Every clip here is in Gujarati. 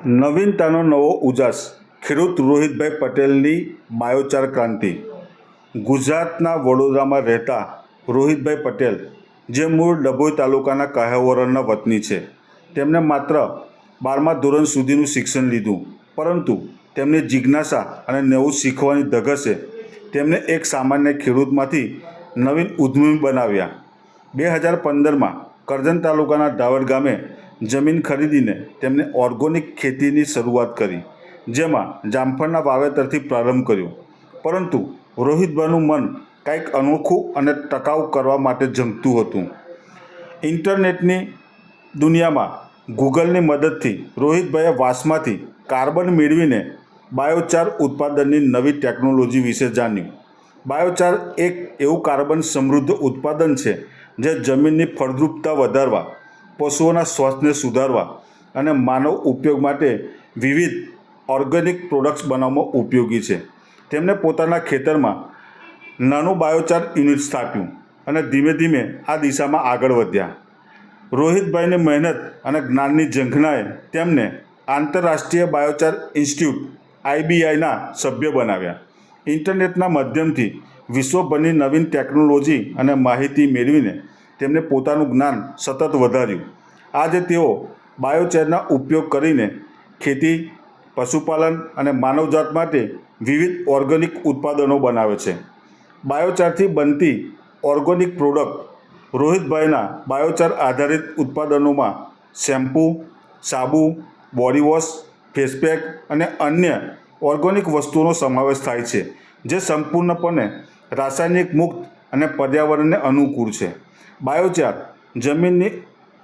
નવીનતાનો નવો ઉજાસ. ખેડૂત રોહિતભાઈ પટેલની બાયોચાર ક્રાંતિ. ગુજરાતના વડોદરામાં રહેતા રોહિતભાઈ પટેલ, જે મૂળ ડભોઈ તાલુકાના કાહ્યાવરણના વતની છે તેમણે માત્ર બારમા ધોરણ સુધીનું શિક્ષણ લીધું, પરંતુ તેમની જિજ્ઞાસા અને નવું શીખવાની ધગસે તેમને એક સામાન્ય ખેડૂતમાંથી નવીન ઉદ્યમી બનાવ્યા. બે હજાર પંદરમાં કરજણ તાલુકાના ધાવડ ગામે જમીન ખરીદીને તેમણે ઓર્ગોનિક ખેતીની શરૂઆત કરી, જેમાં જામફળના વાવેતરથી પ્રારંભ કર્યો. પરંતુ રોહિતભાઈનું મન કંઈક અનોખું અને ટકાઉ કરવા માટે જમતું હતું. ઇન્ટરનેટની દુનિયામાં ગૂગલની મદદથી રોહિતભાઈએ વાસમાંથી કાર્બન મેળવીને બાયોચાર ઉત્પાદનની નવી ટેકનોલોજી વિશે જાણ્યું. બાયોચાર એક એવું કાર્બન સમૃદ્ધ ઉત્પાદન છે, જે જમીનની ફળદ્રુપતા વધારવા પશુઓના સ્વાસ્થ્યને સુધારવા અને માનવ ઉપયોગ માટે વિવિધ ઓર્ગેનિક પ્રોડક્ટ્સ બનાવવામાં ઉપયોગી છે. તેમણે પોતાના ખેતરમાં નાનું બાયોચાર યુનિટ સ્થાપ્યું અને ધીમે ધીમે આ દિશામાં આગળ વધ્યા. રોહિતભાઈની મહેનત અને જ્ઞાનની ઝંખનાએ તેમને આંતરરાષ્ટ્રીય બાયોચાર ઇન્સ્ટિટ્યૂટ આઈબીઆઈના સભ્ય બનાવ્યા. ઇન્ટરનેટના માધ્યમથી વિશ્વભરની નવીન ટેકનોલોજી અને માહિતી મેળવીને તેમણે પોતાનું જ્ઞાન સતત વધાર્યું. આજે તેઓ બાયોચેરના ઉપયોગ કરીને ખેતી, પશુપાલન અને માનવજાત માટે વિવિધ ઓર્ગેનિક ઉત્પાદનો બનાવે છે. બાયોચારથી બનતી ઓર્ગેનિક પ્રોડક્ટ રોહિતભાઈના બાયોચાર આધારિત ઉત્પાદનોમાં શેમ્પૂ, સાબુ, બોડી વોશ ફેસપેક અને અન્ય ઓર્ગેનિક વસ્તુઓનો સમાવેશ થાય છે, જે સંપૂર્ણપણે રાસાયણિક મુક્ત અને પર્યાવરણને અનુકૂળ છે. બાયોચાર જમીનની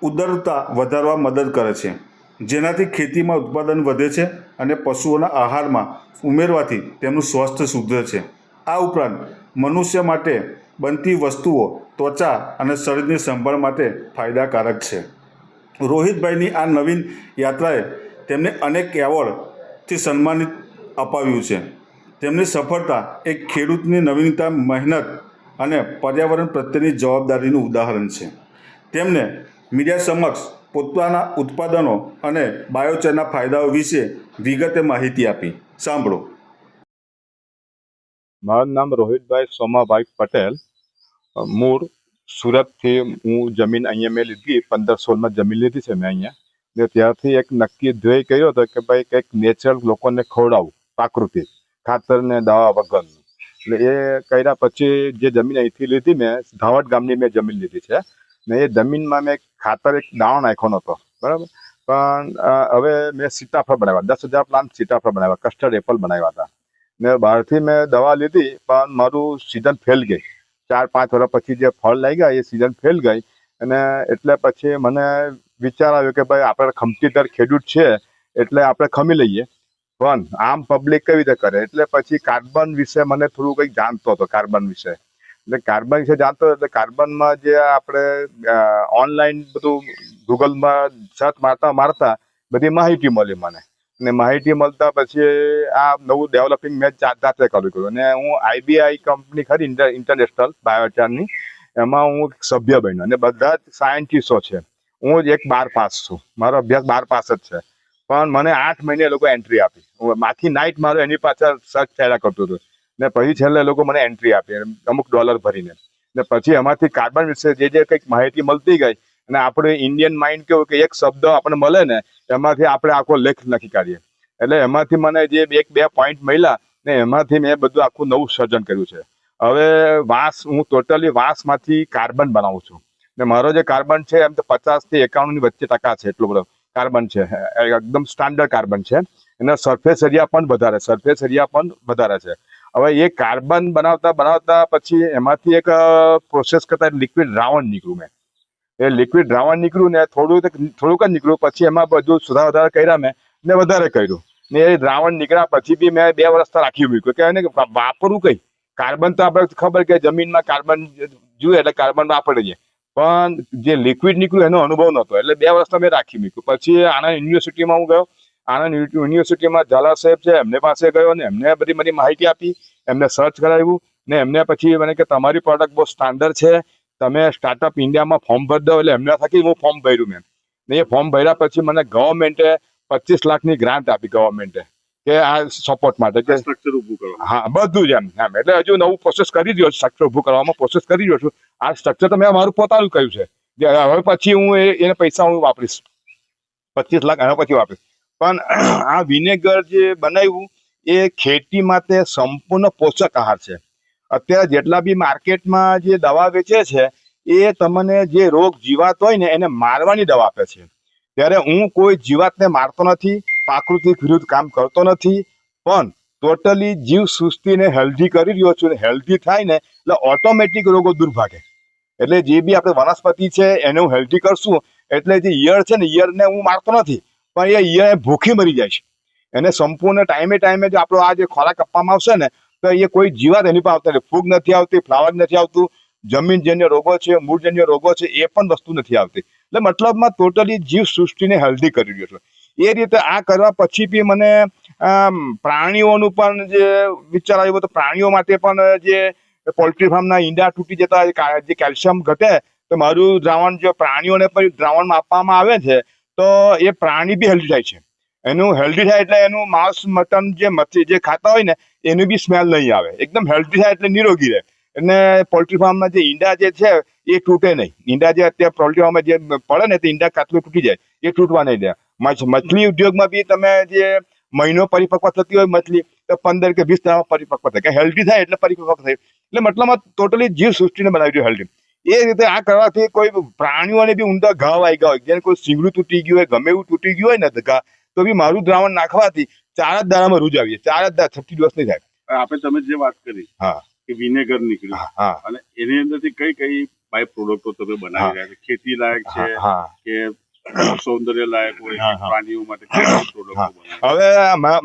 ઉદરતા વધારવા મદદ કરે છે. જેનાથી ખેતીમાં ઉત્પાદન વધે છે અને પશુઓના આહારમાં ઉમેરવાથી તેમનું સ્વાસ્થ્ય સુધરે છે. આ ઉપરાંત મનુષ્ય માટે બનતી વસ્તુઓ ત્વચા અને શરીરની સંભાળ માટે ફાયદાકારક છે. રોહિતભાઈની આ નવીન યાત્રાએ તેમને અનેક એવોર્ડથી સન્માનિત અપાવ્યું છે. તેમની સફળતા એક ખેડૂતની નવીનતા, મહેનત અને પર્યાવરણ પ્રત્યેની જવાબદારીનું ઉદાહરણ છે. તેમને મીડિયા સમક્ષ પોતાના ઉત્પાદનો અને બાયોચરના ફાયદાઓ વિશે વિગતે માહિતી આપી. સાંભળો. મારું નામ રોહિતભાઈ સોમાભાઈ પટેલ. મૂળ સુરતથી હું જમીન અહીંયા મેં લીધી, પંદર સોળમાં જમીન લીધી છે મેં અહીંયા. ને ત્યારથી એક નક્કી ધ્યેય કર્યો હતો કે ભાઈ કંઈક નેચરલ લોકોને ખવડાવું, પ્રાકૃતિક. ખાતર ને દવા વગરનું. એટલે એ કર્યા પછી જે જમીન અહીંથી લીધી મેં ધાવટ ગામની મેં જમીન લીધી છે. ને એ જમીનમાં મેં ખાતર એક દાણો નાખ્યો નહોતો, બરાબર? પણ હવે મેં સીતાફળ બનાવ્યા, દસ હજાર પ્લાન્ટ સીતાફળ બનાવ્યા કસ્ટર્ડ એપલ બનાવ્યા હતા. ને બહારથી મેં દવા લીધી, પણ મારું સિઝન ફેલ ગઈ. ચાર, પાંચ વર્ષ પછી જે ફળ લાગ્યા એ સિઝન ફેલ ગઈ. અને એટલે પછી મને વિચાર આવ્યો કે ભાઈ, આપણે ખમતીદાર ખેડૂત છે, એટલે આપણે ખમી લઈએ. પણ આમ પબ્લિક કેવી રીતે કરે? એટલે પછી કાર્બન વિશે મને થોડું કંઈક જાણતો હતો કાર્બન વિશે. એટલે કાર્બન વિશે જાણતો એટલે કાર્બનમાં જે આપણે ઓનલાઈન બધું ગૂગલમાં સર્ચ મારતા મારતા બધી માહિતી મળી મને. અને માહિતી મળતા પછી આ નવું ડેવલપિંગ મેં જાત જાતે કર્યું કર્યું અને હું આઈબીઆઈ કંપની ખરી ઇન્ટરનેશનલ બાયોચારની એમાં હું સભ્ય બન્યો. અને બધા જ સાયન્ટિસ્ટો છે. હું એક બાર પાસ છું. મારો અભ્યાસ બાર પાસ જ છે. પણ મને આઠ મહિને લોકો એન્ટ્રી આપી. હું આખી નાઇટ મારો એની પાછળ સર્ચ થયેલા કરતો હતો. ને પછી છેલ્લે લોકો મને એન્ટ્રી આપી અમુક ડોલર ભરીને. ને પછી એમાંથી કાર્બન વિશે જે જે કંઈક માહિતી મળતી ગઈ અને આપણે ઇન્ડિયન માઇન્ડ કેવું કે એક શબ્દ આપણને મળે ને, એમાંથી આપણે આખો લેખ લખી કાઢીએ. એટલે એમાંથી મને જે એક બે પોઈન્ટ મળ્યા ને એમાંથી મેં બધું આખું નવું સર્જન કર્યું છે. હવે વાંસ, હું ટોટલી વાંસમાંથી કાર્બન બનાવું છું. ને મારો જે કાર્બન છે એમ તો પચાસથી એકાણુંની વચ્ચે ટકા છે એટલો બધો. કાર્બન છે એકદમ સ્ટાન્ડર્ડ કાર્બન છે. એના સરફેસ એરિયા પણ વધારે સરફેસ એરિયા પણ વધારે છે. હવે એ કાર્બન બનાવતા બનાવતા પછી એમાંથી એક પ્રોસેસ કરતા લિક્વિડ દ્રાવણ નીકળ્યું મેં. એ લિક્વિડ દ્રાવણ નીકળ્યું ને થોડું થોડુંક જ નીકળ્યું. પછી એમાં બધું સુધાર વધારે કર્યા મેં ને વધારે કર્યું. ને એ દ્રાવણ નીકળ્યા પછી બી મેં બે વર્ષ તો રાખ્યું મૂક્યું. કે એને વાપરવું કઈ? કાર્બન તો આપણે ખબર કે જમીનમાં કાર્બન જોઈએ એટલે કાર્બન વાપરીએ. પણ જે લિક્વિડ નીકળ્યું એનો અનુભવ નહોતો. એટલે બે વર્ષ મેં રાખી મૂક્યું. પછી આણંદ યુનિવર્સિટીમાં હું ગયો. આણંદ યુનિવર્સિટીમાં ઝાલા સાહેબ છે, એમને પાસે ગયો ને એમને બધી મને માહિતી આપી, એમને સર્ચ કરાવ્યું ને એમને પછી મને કે તમારી પ્રોડક્ટ બહુ સ્ટાન્ડર્ડ છે, તમે સ્ટાર્ટઅપ ઇન્ડિયામાં ફોર્મ ભરી દો એટલે એમના થકી હું ફોર્મ ભર્યું મેમ ને એ ફોર્મ ભર્યા પછી મને ગવર્મેન્ટે પચીસ લાખની ગ્રાન્ટ આપી ગવર્મેન્ટે કે આ સપોર્ટ માટે કે સ્ટ્રક્ચર ઊભું કરવા હા બધું જ એમ એમ. એટલે હજુ નવું પ્રોસેસ કરી રહ્યો છું સ્ટ્રક્ચર ઊભું કરવામાં પ્રોસેસ કરી રહ્યો છું. આ સ્ટ્રક્ચર તો મેં મારું પોતાનું કહ્યું છે. હવે પછી હું એને પૈસા હું વાપરીશ. પચીસ લાખ એના પછી વાપરીશ. પણ આ વિનેગર જે બનાવ્યું એ ખેતી માટે સંપૂર્ણ પોષક આહાર છે. અત્યારે જેટલા બી માર્કેટમાં જે દવા વેચે છે એ તમને જે રોગ જીવાત હોય ને એને મારવાની દવા આપે છે. ત્યારે હું કોઈ જીવાતને મારતો નથી પ્રાકૃતિક વિરુદ્ધ કામ કરતો નથી, પણ ટોટલી જીવ સૃષ્ટિને હેલ્ધી કરી રહ્યો છું હેલ્ધી થાય ને, એટલે ઓટોમેટિક રોગો દૂર ભાગે. એટલે જે બી આપણે વનસ્પતિ છે એને હું હેલ્ધી કરશું, એટલે જે ઈયળ છે ને, ઈયળને હું મારતો નથી, પણ એ ઈયળ ભૂખી મરી જાય છે. એને સંપૂર્ણ ટાઈમે ટાઈમે જો આપણો આ જે ખોરાક આપવામાં આવશે ને, તો એ કોઈ જીવાત એની પણ આવતા ફૂગ નથી આવતી, ફ્લાવર નથી આવતું, જમીનજન્ય રોગો છે, મૂળજન્ય રોગો છે, એ પણ વસ્તુ નથી આવતી. એટલે મતલબમાં ટોટલી જીવ સૃષ્ટિને હેલ્ધી કરી રહ્યો છું. એ રીતે આ કરવા પછી બી મને પ્રાણીઓનું પણ જે વિચાર આવ્યો તો પ્રાણીઓ માટે પણ જે પોલ્ટ્રી ફાર્મના ઈંડા તૂટી જતા, જે કેલ્શિયમ ઘટે, તો મારું દ્રાવણ જો પ્રાણીઓને પણ દ્રાવણમાં આપવામાં આવે છે, તો એ પ્રાણી બી હેલ્ધી થાય છે. એનું હેલ્ધી થાય એટલે એનું માંસ, મટન જે મચ્છી જે ખાતા હોય ને, એનું બી સ્મેલ નહીં આવે. એકદમ હેલ્ધી થાય એટલે નિરોગી રહે. અને પોલ્ટ્રી ફાર્મના જે ઈંડા જે છે, એ તૂટે નહીં. ઈંડા જે અત્યારે પોલ્ટ્રી ફાર્મમાં જે પડે ને, તે ઈંડા કાચલું તૂટી જાય. એ તૂટવા નહીં દે. મછલી ઉદ્યોગમાં બી તમે જે મહિનો પરિપક્વ થતી હોય મછલી તો પંદર કે વીસ દાડામાં પરિપક્વ થાય. કે હેલ્ધી થાય એટલે પરિપક્વ થાય. એટલે મતલબમાં ટોટલી જીવ સૃષ્ટિને બનાવી છે હેલ્ધી એ રીતે આ કરવાથી કોઈ પ્રાણીઓને બી ઊંધા ઘાવ આવી ગયા હોય. જેને કોઈ સિંગડું તૂટી ગયું હોય ગમે એવું તૂટી ગયું હોય ને ઘા તો બી મારું દ્રાવણ નાખવાથી ચાર જ દાડામાં રૂજ આવી જાય ચાર જ થર્ટી દિવસ નહીં થાય. આપણે તમે જે વાત કરી હા. કે વિનેગર નીકળ્યું. હા અને એની અંદરથી કઈ કઈ બાય પ્રોડક્ટો તમે બનાવી રહ્યા છો? ખેતી લાયક છે કે સૌંદર્ય લાયક હોય. પ્રાણીઓ માટે હવે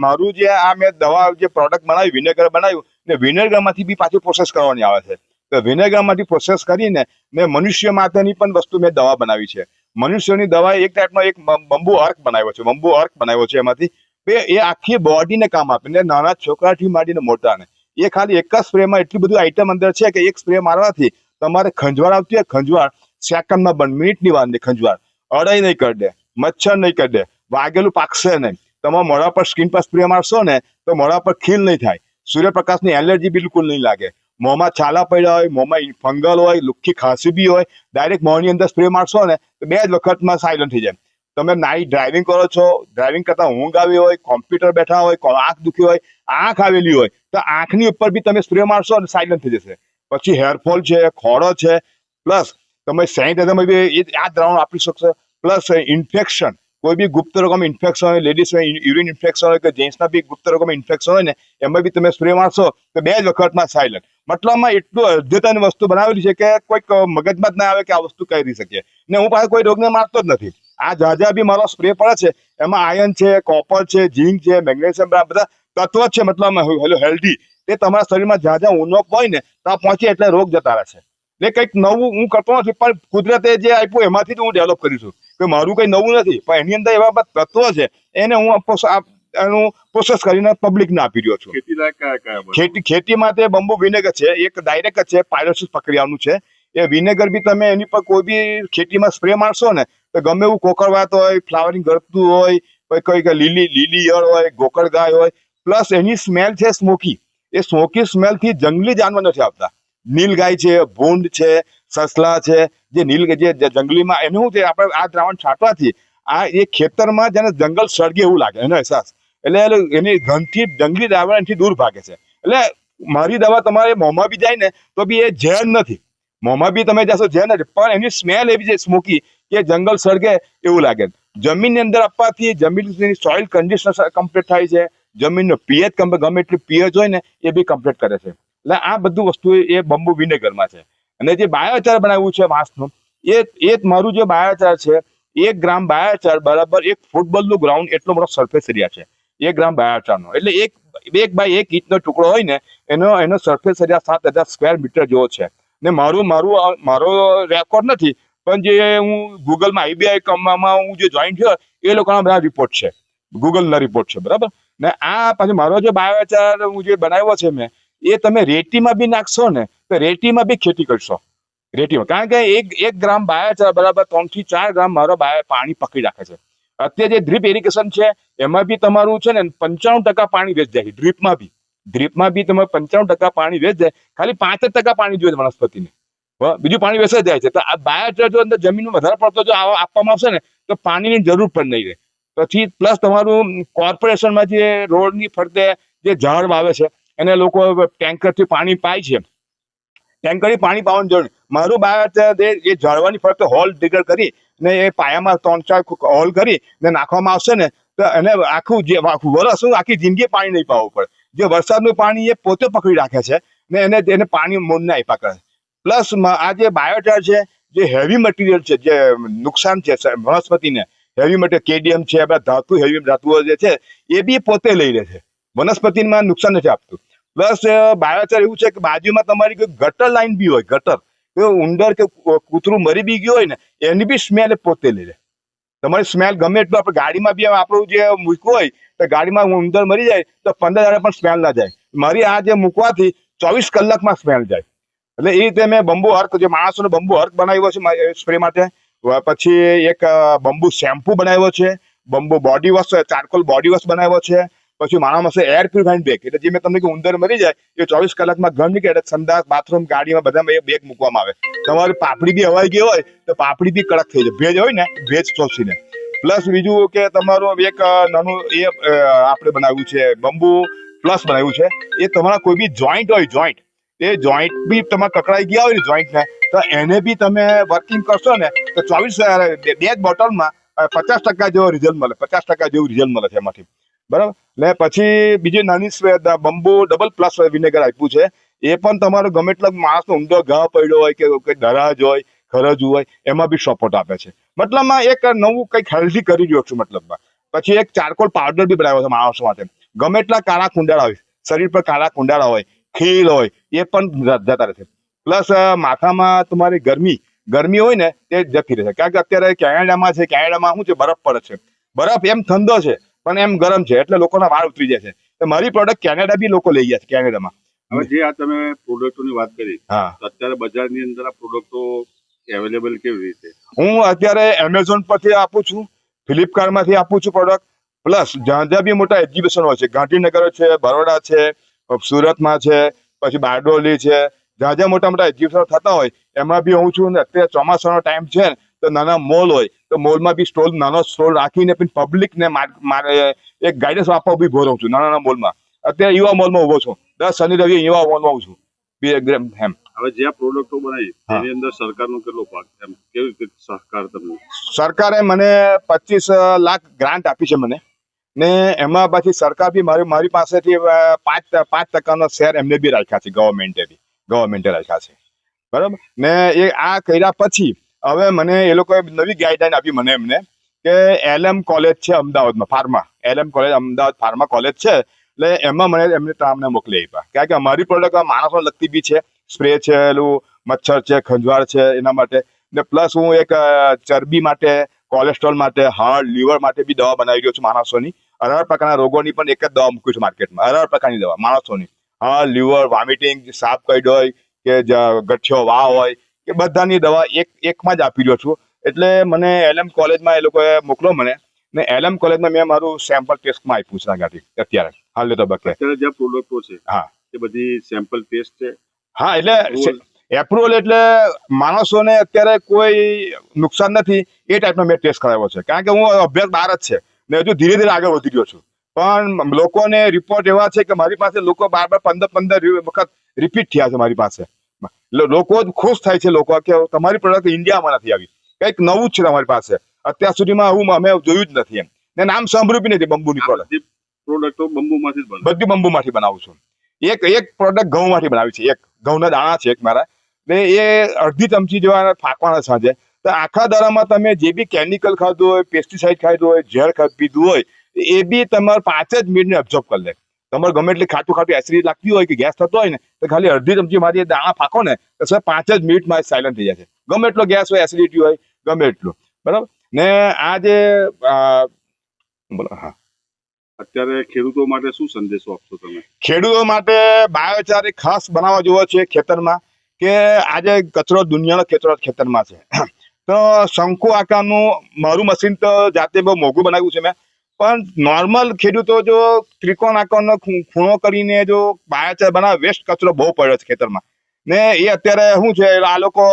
મારું જે આ મેં દવા જે પ્રોડક્ટ બનાવી વિનેગર બનાવ્યું ને વિનેગરમાંથી બી પાછું પ્રોસેસ કરવાની આવે છે. તો વિનેગરમાંથી પ્રોસેસ કરીને મેં મનુષ્ય માટેની પણ વસ્તુ મેં દવા બનાવી છે. મનુષ્યની દવા એક ટાઈપનો એક બંબુ અર્ક બનાવ્યો છે બંબુ અર્ક બનાવ્યો છે એમાંથી. એ આખી બોડીને કામ આપે ને નાના છોકરાથી માંડીને મોટાને એ ખાલી એક જ સ્પ્રેમાં એટલી બધી આઈટમ અંદર છે કે એક સ્પ્રે મારવાથી તમારે ખંજવાળ આવતી હોય ખંજવાળ. સેકન્ડમાં બંધ મિનિટની વાર નહીં ખંજવાળ. અડાઈ નહીં કરડે, મચ્છર નહીં કરી દે વાગેલું પાકશે નહીં. તમારા મોઢા પર સ્કીન પર સ્પ્રે મારશો ને, તો મોઢા પર ખીલ નહીં થાય. સૂર્યપ્રકાશની એલર્જી બિલકુલ નહીં લાગે. મોંમાં છાલા પડ્યા હોય, મોંમાં ફંગલ હોય, લુખ્ખી ખાંસી બી હોય ડાયરેક્ટ મોંની અંદર સ્પ્રે મારશો ને, તો બે જ વખતમાં સાયલન્ટ થઈ જાય. તમે નાઇટ ડ્રાઇવિંગ કરો છો ડ્રાઇવિંગ કરતા ઊંઘ આવી હોય કોમ્પ્યુટર બેઠા હોય આંખ દુખી હોય, આંખ આવેલી હોય, તો આંખની ઉપર બી તમે સ્પ્રે મારશો અને સાયલન્ટ થઈ જશે. પછી હેરફોલ છે, ખોડો છે પ્લસ તમે સેનિટાઈઝરમાં બી એ આ દ્રાવણ આપી શકશો. પ્લસ ઇન્ફેક્શન, કોઈ બી ગુપ્ત રકમ ઇન્ફેક્શન હોય લેડીઝમાં યુરિન ઇન્ફેક્શન હોય, કે જેન્ટ્સના બી ગુપ્ત રકમ ઇન્ફેક્શન હોય ને, એમાં બી તમે સ્પ્રે મારશો, તો બે જ વખતમાં સાયલન્ટ મતલબમાં એટલું અદ્યતન વસ્તુ બનાવેલી છે કે કોઈક મગજમાં જ ના આવે કે આ વસ્તુ કરી શકીએ. ને હું પાસે કોઈ રોગને મારતો જ નથી. આ જાજા બી મારો સ્પ્રે પડે છે, એમાં આયર્ન છે કોપર છે ઝીંક છે મેગ્નેશિયમ બધા તત્વ છે મતલબ હેલ્ધી. તે તમારા શરીરમાં જ્યાં જ્યાં ઉણપ હોય ને ત્યાં પહોંચે એટલે રોગ જતા રહે છે. એટલે કંઈક નવું હું કરતો નથી પણ કુદરતે જે આપ્યું એમાંથી જ હું ડેવલપ કરીશું છું. કે મારું કંઈ નવું નથી પણ એની અંદર એવા બધા તત્વો છે એને હું એનું પ્રોસેસ કરીને પબ્લિકને આપી રહ્યો છું. ખેતી ખેતી માટે બંબુ વિનેગર છે એક ડાયરેક્ટ છે પાયરોસિસ પ્રક્રિયાનું છે. એ વિનેગર બી તમે એની પર કોઈ બી ખેતીમાં સ્પ્રે મારશો ને તો ગમે એવું કોકરવાત હોય ફ્લાવરિંગ ગળતું હોય કોઈ કોઈ લીલી લીલી યળ હોય ગોકળ ગાય હોય પ્લસ એની સ્મેલ છે સ્મોકી એ સ્મોકી સ્મેલથી જંગલી જાનવર નથી આવતા. નીલ ગાય છે, ભૂંડ છે, સસલા છે, જે નીલ, જે જંગલીમાં એનું શું છે, આપણે આ દ્રાવણ છાંટવાથી આ એ ખેતરમાં જેને જંગલ સળગે એવું લાગે, એનો અહેસાસ. એટલે એની ગંધથી જંગલી દ્રાવણથી દૂર ભાગે છે. એટલે મારી દવા તમારે મોંમાં બી જાય ને, તો બી એ ઝેર નથી. મોંમાં બી તમે જશો ઝેર નથી પણ એની સ્મેલ એવી છે સ્મોકી કે જંગલ સળગે એવું લાગે. જમીનની અંદર આપવાથી જમીનની સોઇલ કન્ડિશન કમ્પ્લીટ થાય છે. જમીનનો પીએચ ગમે એટલું પીએચ હોય ને, એ બી કમ્પ્લીટ કરે છે. એટલે આ બધું વસ્તુ એ બંબુ વિનેગરમાં છે. અને જે બાયોચાર બનાવ્યું છે વાંસનું, એ એ મારું જે બાયોચાર છે, એક ગ્રામ બાયોચાર બરાબર એક ફૂટબોલનું ગ્રાઉન્ડ એટલો મોટો સરફેસ એરિયા છે. એક ગ્રામ બાયોચારનો. એટલે એક એક બાય એક ઇંચનો ટુકડો હોય ને, એનો એનો સરફેસ એરિયા સાત હજાર સ્ક્વેર મીટર જેવો છે. ને મારું મારું મારો રેકોર્ડ નથી, પણ જે હું ગૂગલમાં આઈબીઆઈ કમમાં હું જે જોઈન થયો, એ લોકોના બધા રિપોર્ટ છે. ગૂગલના રિપોર્ટ છે, બરાબર? ને આ પાછું મારો જે બાયોચાર હું જે બનાવ્યો છે મેં એ તમે રેતીમાં બી નાખશો ને, તો રેતીમાં બી ખેતી કરશો. રેતીમાં. કારણ કે એક એક ગ્રામ બાયા છે, બરાબર ત્રણથી ચાર ગ્રામ મારો બાયા પાણી પકડી રાખે છે. અત્યારે જે ડ્રીપ ઇરિગેશન છે, એમાં બી તમારું છે ને પંચાણું ટકા પાણી વેચ જાય ડ્રીપમાં બી. ડ્રીપમાં બી તમારે પંચાણું ટકા પાણી વેચ જાય, ખાલી પાંચ ટકા પાણી જોઈએ વનસ્પતિને. બીજું પાણી વેચાઈ જાય છે. તો આ બાયોચાર જો અંદર જમીનમાં વધારે પડતો જો આપવામાં આવશે ને, તો પાણીની જરૂર પણ નહીં રહે. પછી પ્લસ તમારું કોર્પોરેશનમાં જે રોડની ફરતે જે ઝાડ વાવે છે એને લોકો ટેન્કરથી પાણી પાય છે. ટેન્કરથી પાણી પાવાની જરૂર મારું બાયોચાર એ ઝાડવાની ફક્ત હોલ ડિગર કરી ને એ પાયામાં ત્રણ ચાર હોલ કરી ને નાખવામાં આવશે ને તો એને આખું જે વરસ આખી જિંદગી પાણી નહીં પાવું પડે. જે વરસાદનું પાણી એ પોતે પકડી રાખે છે ને એને એને પાણી મૂળને આપ્યા કરે. પ્લસ આ જે બાયોટર છે, જે હેવી મટીરિયલ છે, જે નુકસાન છે વનસ્પતિને હેવી મટીરિયલ કેડિયમ છે બધા ધાતુ હેવી ધાતુઓ જે છે, એ બી પોતે લઈ લે છે. વનસ્પતિમાં નુકસાન નથી આપતું. પ્લસ બાયોચાર એવું છે કે બાજુમાં તમારી કોઈ ગટર લાઈન બી હોય, ગટર, કે ઉંદર કે કૂતરું મરી બી ગયું હોય ને, એની બી સ્મેલ પોતે લે તમારી સ્મેલ ગમે એટલું આપણે ગાડીમાં બી આપણું જે મૂક્યું હોય, તો ગાડીમાં ઉંદર મરી જાય, તો પંદર હજાર પણ સ્મેલ ના જાય. મારી આ જે મૂકવાથી ચોવીસ કલાકમાં સ્મેલ જાય. એટલે એ રીતે મેં બંબુ હર્ક, જે માણસોનો બંબુ હર્ક બનાવ્યો છે સ્પ્રે માટે. પછી એક બંબુ શેમ્પુ બનાવ્યો છે, bamboo body wash, charcoal body wash બનાવ્યો છે પછી માણસ એર પ્યુરિફાઈન બેગ એટલે જે મેં તમને કે ઉંદર મરી જાય, એ ચોવીસ કલાકમાં ઘર નીકળે, એટલે સંડાસ બાથરૂમ ગાડીમાં બધામાં એ બેગ મૂકવામાં આવે. તમારી પાપડી બી હવાઈ ગઈ હોય, તો પાપડી બી કડક થઈ જાય. ભેજ હોય ને, ભેજ ચોસીને પ્લસ બીજું કે તમારું એક નાનું એ આપણે બનાવ્યું છે બંબુ પ્લસ બનાવ્યું છે, એ તમારા કોઈ બી જોઈન્ટ હોય જોઈન્ટ એ જોઈન્ટ બી તમારે કકડાઈ ગયા હોય ને જોઈન્ટ ને, તો એને બી તમે વર્કિંગ કરશો ને, તો ચોવીસ બે જ બોટલમાં પચાસ ટકા જેવો રિઝલ્ટ મળે, પચાસ ટકા જેવું રિઝલ્ટ મળે છે એમાંથી. બરાબર? ને પછી બીજી નાની સ્વેદ બમ્બુ ડબલ પ્લસ વિનેગર આપ્યું છે. એ પણ તમારો ગમે એટલા માણસનો ઊંડો ઘા પડ્યો હોય કે કોઈ દરાજ હોય, ખરજ હોય, એમાં બી સપોર્ટ આપે છે. મતલબમાં એક નવું કંઈક હેલ્ધી કરી રહ્યો છું મતલબમાં. પછી એક ચારકોલ પાવડર બી બનાવ્યો છે માણસો માટે. ગમે એટલા કાળા કુંડાળા હોય, શરીર પર કાળા કુંડાળા હોય, ખીલ હોય, એ પણ જતા રહે છે. પ્લસ માથામાં તમારી ગરમી ગરમી હોય ને તે જતી રહે છે. કારણ કે અત્યારે કેનેડામાં છે, કેનેડામાં શું છે, બરફ પડે છે. બરફ એમ ઠંડો છે પણ એમ ગરમ છે એટલે લોકોના વાળ ઉતરી જાય છે. મારી પ્રોડક્ટ કેનેડા બી લોકો લઈ ગયા છે કેનેડામાં હવે જે આ તમે પ્રોડક્ટોની વાત કરી હા. અત્યારે બજારની અંદર આ પ્રોડક્ટો અવેલેબલ કેવી રીતે? હું અત્યારે એમેઝોન પરથી આપું છું ફ્લિપકાર્ટમાંથી આપું છું પ્રોડક્ટ પ્લસ જ્યાં જ્યાં બી મોટા એક્ઝિબિશન હોય છે ગાંધીનગર છે બરોડા છે સુરતમાં છે પછી બારડોલી છે જ્યાં જ્યાં મોટા મોટા એક્ઝિબિશન થતા હોય એમાં બી હું છું ને અત્યારે ચોમાસાનો ટાઈમ છે તો નાના મોલ હોય તો મોલમાં બી સ્ટોલ નાનો સ્ટોલ રાખીને પછી પબ્લિકને મારે એક ગાઈડન્સ આપવા બી ઊભો રહું છું નાના નાના મોલમાં. અત્યારે યુવા મોલમાં ઊભો છું. દર શનિ રવિ યુવા મોલમાં આવું છું. બી એમ. હવે જે પ્રોડક્ટો બનાવી. તેની અંદર સરકારનો કેટલો ભાગ એમ કેવી રીતે સહકાર તમને? સરકારે મને પચીસ લાખ ગ્રાન્ટ આપી છે મને. ને એમાં પછી સરકાર બી મારી મારી પાસેથી પાંચ પાંચ ટકાનો શેર એમને બી રાખ્યા છે ગવર્મેન્ટે બી ગવર્મેન્ટે રાખ્યા છે. બરાબર? ને એ આ કર્યા પછી હવે મને એ લોકોએ નવી ગાઈડલાઈન આપી મને એમને કે એલએમ કોલેજ છે અમદાવાદમાં, pharma. LM college, Ahmedabad pharma college છે. એટલે એમાં મને એમને અમને મોકલી આપ્યા. કારણ કે અમારી પ્રોડક્ટ માણસો લગતી બી છે. સ્પ્રે છે, એલું મચ્છર છે, ખંજવાળ છે, એના માટે. ને પ્લસ હું એક ચરબી માટે કોલેસ્ટ્રોલ માટે હાર્ટ લીવર માટે બી દવા બનાવી રહ્યો છું માણસોની. અઢાર પ્રકારના રોગોની પણ એક જ દવા મૂકી છું માર્કેટમાં અઢાર પ્રકારની દવા, માણસોની. હાર્ટ લીવર વોમિટિંગ સાપ કઈડ હોય કે ગઠિયો વા હોય કે બધાની દવા એક એકમાં જ આપી રહ્યો છું. એટલે મને એલએમ કોલેજમાં એ લોકોએ મોકલો મને. ને એલએમ કોલેજમાં મેં મારું સેમ્પલ ટેસ્ટમાં આપ્યું છે આગળથી અત્યારે હાલ તબક્કે અત્યારે જે પ્રોડક્ટો છે હા. એ બધી સેમ્પલ ટેસ્ટ છે. હા એટલે એપ્રુવલ એટલે માણસોને અત્યારે કોઈ નુકસાન નથી એ ટાઈપનો મેં ટેસ્ટ કરાવ્યો છે. કારણ કે હું અભ્યાસ બહાર જ છે ને હજુ ધીરે ધીરે આગળ વધી ગયો છું. પણ લોકોને રિપોર્ટ એવા છે કે મારી પાસે લોકો બાર બાર પંદર પંદર વખત રિપીટ થયા છે મારી પાસે. લોકો જ ખુશ થાય છે લોકો કે તમારી પ્રોડક્ટ ઇન્ડિયામાં નથી આવી. કંઈક નવું જ છે તમારી પાસે. અત્યાર સુધીમાં આવું અમે જોયું જ નથી એમ. ને નામ સાંભળ્યું બી નથી બંબુની પ્રોડક્ટ પ્રોડક્ટો બંબુમાંથી જ બધી બંબુમાંથી બનાવું છું. એક એક પ્રોડક્ટ ઘઉંમાંથી બનાવી છે. એક ઘઉંના દાણા છે એક મારા. ને એ અડધી ચમચી જેવા ફાંકવાના સાંજે. તો આખા દાડામાં તમે જે બી કેમિકલ ખાધું હોય પેસ્ટિસાઇડ ખાધું હોય ઝેર પીધું હોય એ બી તમારે પાંચ જ મિનિટને અબ્ઝોર્બ કરી લે. તમારે ગમે એટલી ખાટું ખાટું એસિડિટી લાગતી હોય કે ગેસ થતો હોય ને તો ખાલી અડધી ચમચી મારી દાણા ફાંકો ને તો સાહેબ પાંચ જ મિનિટમાં સાયલન્ટ થઈ જાય ગમે એટલો ગેસ હોય એસિડિટી હોય ગમે એટલું. બરાબર? ને આ જે બોલો હા. અત્યારે ખેડૂતો માટે શું સંદેશો આપશો તમે? ખેડૂતો માટે બાયોચાર એક ખાસ બનાવવા જેવો છે ખેતરમાં કે આજે કચરો દુનિયાનો કચરો ખેતરમાં છે. તો શંકુ આકારનું મારું મશીન તો જાતે બહુ મોંઘું બનાવ્યું છે મેં. પણ નોર્મલ ખેડૂતો જો ત્રિકોણ આકારનો ખૂણો કરીને જો બાયોચાર બનાવે વેસ્ટ કચરો બહુ પડ્યો છે ખેતરમાં. ને એ અત્યારે શું છે, આ લોકો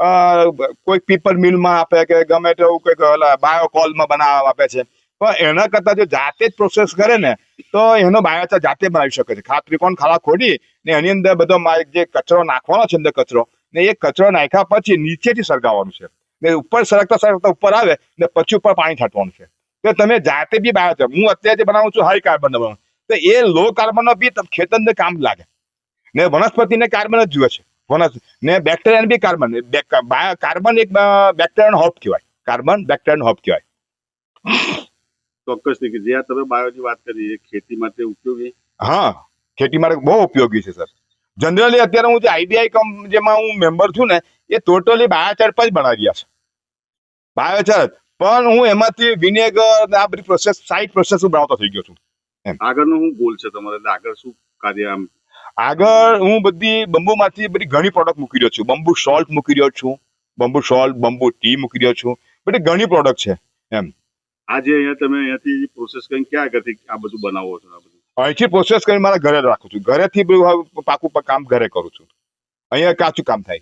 કોઈક કોઈ પીપર મિલમાં આપે કે ગમે તેવું કંઈક બાયોકોલમાં બનાવવા આપે છે. પણ એના કરતાં જો જાતે જ પ્રોસેસ કરે ને, તો એનો બાયોચાર જાતે બનાવી શકે છે. ખાસ ત્રિકોણ ખાલા ખોડી ને એની અંદર બધો જે કચરો નાખવાનો છે અંદર કચરો, ને એ કચરો નાખ્યા પછી નીચેથી સળગાવવાનું છે. ને ઉપર સરકતા સરકતા ઉપર આવે ને પછી ઉપર પાણી છાંટવાનું છે. તો તમે જાતે બી બાયોચાર હું અત્યારે જે બનાવું છું હાઈ કાર્બન બનાવું. તો એ લો કાર્બનનો બી ખેતરને કામ લાગે. ને વનસ્પતિને કાર્બન જ જુએ છે. વનસ્પતિ ને બેક્ટેરિયાને બી કાર્બન કાર્બન એક બેક્ટેરિયાનો હોપ કહેવાય. કાર્બન બેક્ટેરિયાનો હોપ કહેવાય. ચોક્કસ કે જે તમે બાયોની વાત કરી એ ખેતી માટે ઉપયોગી? હા. ખેતી માટે બહુ ઉપયોગી છે સર. જનરલી અત્યારે હું જે આઈડીઆઈ કમ જેમાં હું મેમ્બર છું ને એ ટોટલી બાયોચાર પર જ બનાવી રહ્યા છે. બાયોચાર જ. પણ હું એમાંથી વિનેગર આ બધી પ્રોસેસ સાઈડ પ્રોસેસ હું બનાવતો થઈ ગયો છું. આગળનો શું ગોલ છે તમારે? આગળ શું કાર્ય આમ? આગળ હું બધી બંબુમાંથી બધી ઘણી પ્રોડક્ટ મૂકી રહ્યો છું. બંબુ સોલ્ટ મૂકી રહ્યો છું. બંબુ સોલ્ટ બંબુ ટી મૂકી રહ્યો છું. બધી ઘણી પ્રોડક્ટ છે. એમ. આજે અહીંયા તમે અહીંયાથી પ્રોસેસ કરીને ક્યાં આગળથી આ બધું બનાવો છો અહીંથી પ્રોસેસ કરીને મારા ઘરે રાખું છું. ઘરેથી પાકું કામ ઘરે કરું છું. અહીંયા કાચું કામ થાય.